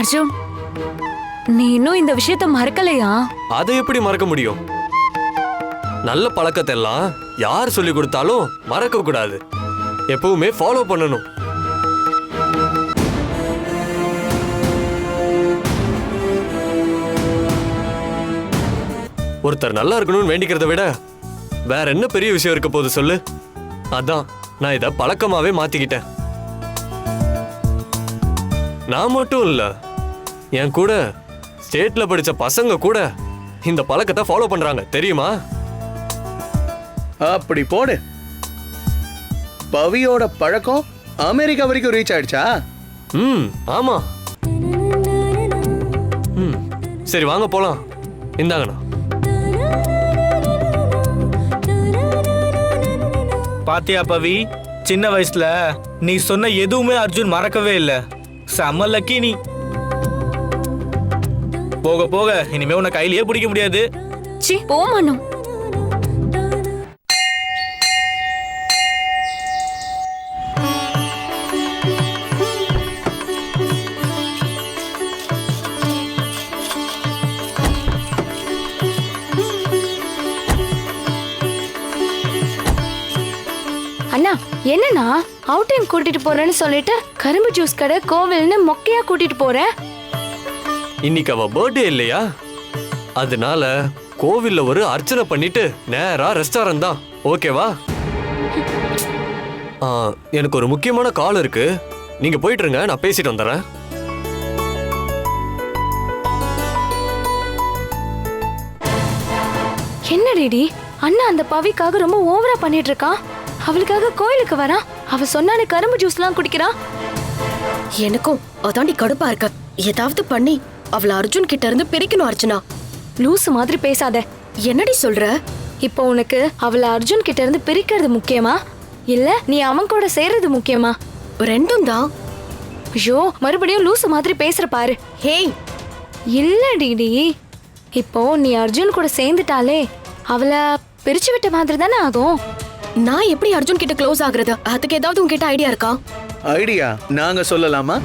அர்ஜுன் நீ இன்னும் இந்த விஷயத்த மறக்கலையா? அதை எப்படி மறக்க முடியும்? நல்ல பழக்கத்தை எல்லாம் யார் சொல்லி கொடுத்தாலும் மறக்க கூடாது. எப்பவுமே ஃபாலோ பண்ணணும். ஒருத்தர் நல்லா இருக்கணும்னு வேண்டிக்கிறத விட வேற என்ன பெரிய விஷயம் இருக்க போகுது சொல்லு. அதான் நான் இதை பழக்கமாவே மாத்திக்கிட்டேன். நான் மட்டும் இல்லை என் கூட ஸ்டேட்ல படிச்ச பசங்க கூட இந்த பழக்கத்தை ஃபாலோ பண்றாங்க தெரியுமா? அப்படி போடு. பவியோட பழக்கம் அமெரிக்கா வரைக்கும் ரீச் ஆயிடுச்சா? ம் ஆமா. ம் சரி வாங்க போலாம். இந்தாங்கண்ணா. பாத்தியா பவி சின்ன வயசுல நீ சொன்ன எதுவுமே அர்ஜுன் மறக்கவே இல்ல. செம்ம லக்கி நீ. போக போக இனிமே உன்னை கையிலேயே பிடிக்க முடியாது. சி போமானோ அண்ணா என்னண்ணா? அவுட்டிங் கூட்டிட்டு போறேன்னு சொல்லிட்டு கரும்பு ஜூஸ் கடை கோவில்னு மொக்கையா கூட்டிட்டு போறேன் இன்னைக்கு அவ பர்த்டே இல்லையா? அதனால கோவில்ல ஒரு அர்ச்சனை பண்ணிட்டு நேரா ரெஸ்டாரண்ட் தான். ஓகேவா ஆ, எனக்கு ஒரு முக்கியமான கால் இருக்கு. நீங்க போயிட்டு இருங்க நான் பேசிட்டு வந்துடுறேன். என்ன டேடி அண்ணா அந்த பவிக்காக ரொம்ப ஓவரா பண்ணிட்டு இருக்கான் அவளுக்காக கோயிலுக்கு வரான் அவ சொன்னானே கரும்பு ஜூஸ்லாம் குடிக்கிறான் எனக்கும் அதாண்டி கடுப்பா இருக்க. ஏதாவது பண்ணி அவளை அர்ஜுன் கிட்ட இருந்து பிரிக்கணும் அர்ச்சனா லூசு மாதிரி பேசாத. என்னடி சொல்ற? இப்போ உனக்கு அவளை அர்ஜுன் கிட்ட இருந்து பிரிக்கிறது முக்கியமா? இல்ல நீ அவன் கூட சேர்றது முக்கியமா? ரெண்டும் தான். ஐயோ மறுபடியும் லூசு மாதிரி பேசுற பாரு. ஹேய். இல்ல டிடி இப்போ நீ அர்ஜுன் கூட சேர்ந்துட்டாலே அவளை பிரிச்சு விட்ட மாதிரி தானே ஆகும்? நான் எப்படி அர்ஜுன் கிட்ட க்ளோஸ் ஆகுறது? அதுக்கு ஏதாவது உங்ககிட்ட ஐடியா இருக்கா? ஐடியா நாங்க சொல்லலாமா?